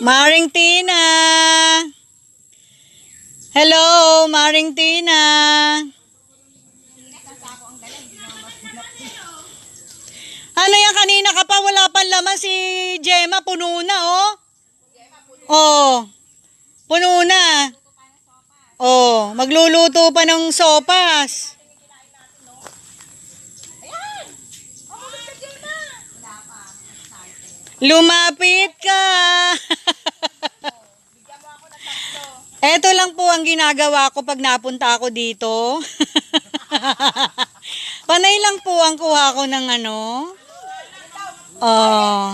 Maring Tina. Hello, Maring Tina. Ano yan kanina ka pa wala pang laman si Gemma puno na oh. Oh. Puno na. Oh, magluluto pa ng sopas. Lumapit ka. Ito lang po ang ginagawa ko pag napunta ako dito. Panay lang po ang kuha ko ng ano. Oh.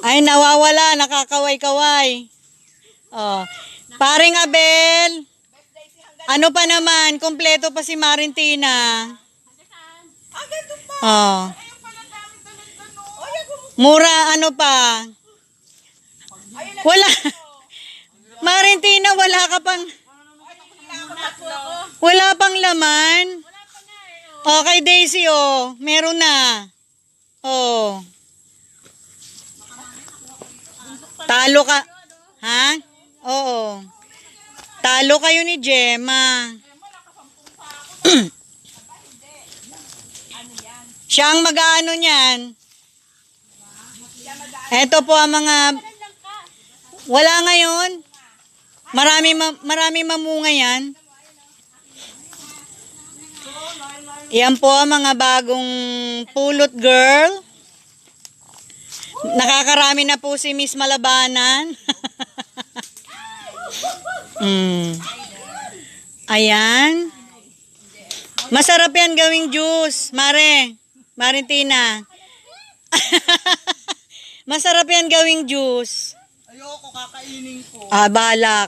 Ay, nawawala. Nakakaway-kaway. Oh. Paring Abel. Ano pa naman? Kompleto pa si Marintina. Oh. Ayun pala dami tulad ano. Ay, ako. Mura ano pa? Wala. Marintina, wala ka pang... Wala pang laman? Okay, Daisy, oh. Meron na. Oh. Talo ka. Ha? Oo. Talo kayo ni Gemma. Siya ang mag-ano niyan. Ito po ang mga... Wala ngayon. Marami, ma- marami mamunga yan. Yan po ang mga bagong pulot girl. Nakakarami na po si Miss Malabanan. mm. Ayan. Masarap yan gawing juice, Mare. Marintina. Masarap yan gawing juice. Ayoko, kakainin ko. Ah, balak.